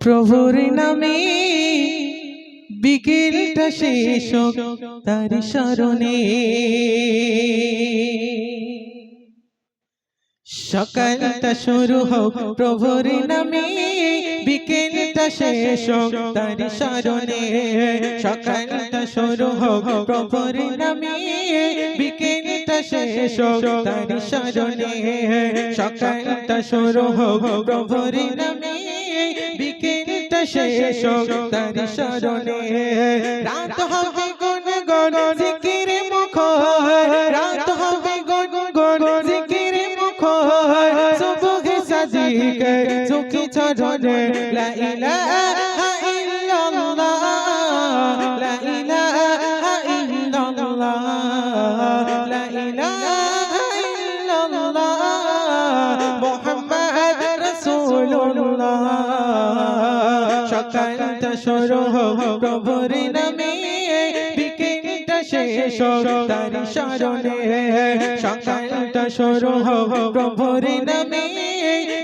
প্রভুর নামে বিকেলটা শেষ তার স্মরণে। সকালটা শুরু হোক প্রভুর নামে, বিকেলটা শেষ হোক তার স্মরণে। সকালটা শুরু হোক প্রভুর নামে, বিকেলটা শেষ হোক তার স্মরণে। সকালটা শুরু হোক প্রভুর নামে বিকেলটা শেষ তার স্মরণে রাত হবে গুন গুন জিকিরে মুখ রাত হবে গুন গুন জিকিরে মুখ সুবহ সাজিকে চোখে চরণে। লা ইলাহা ইল্লাল্লাহ। লা ইলাহা ইল্লাল্লাহ। লা ইলাহা ইল্লাল্লাহ। মুহাম্মদ রাসূলুল্লাহ। সকালটা হোক প্রভুর নামে বিকেলটা শেষ তার স্মরণে। সকালটা হোক প্রভুর নামে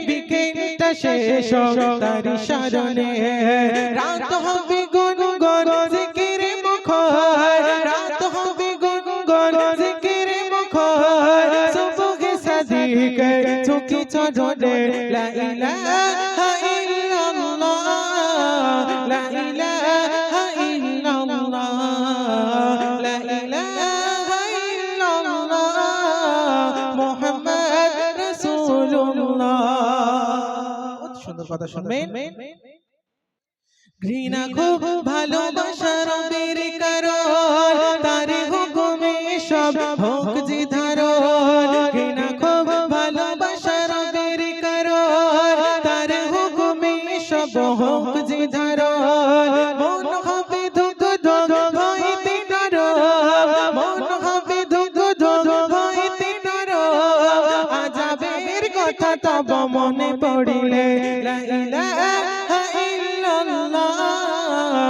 বিকেলটা শেষ তার স্মরণে। রাত হবে গুন গুন জিকিরে মুখ রাত হবে গুন গুন জিকিরে মুখ সুবহ সাদিকে চোখে চরণে লা ইলাহা সুন্দর কথা শুনবেন। ঘৃণা খুব ভালোবাসা রবের করো তার হুকুমে সব হোক যে ধরো। ঘৃণা খুব ভালোবাসা রবের করো তার হুকুমে সব হোক তব মনে পড়িলে লাইলা ইল্লাল্লাহ।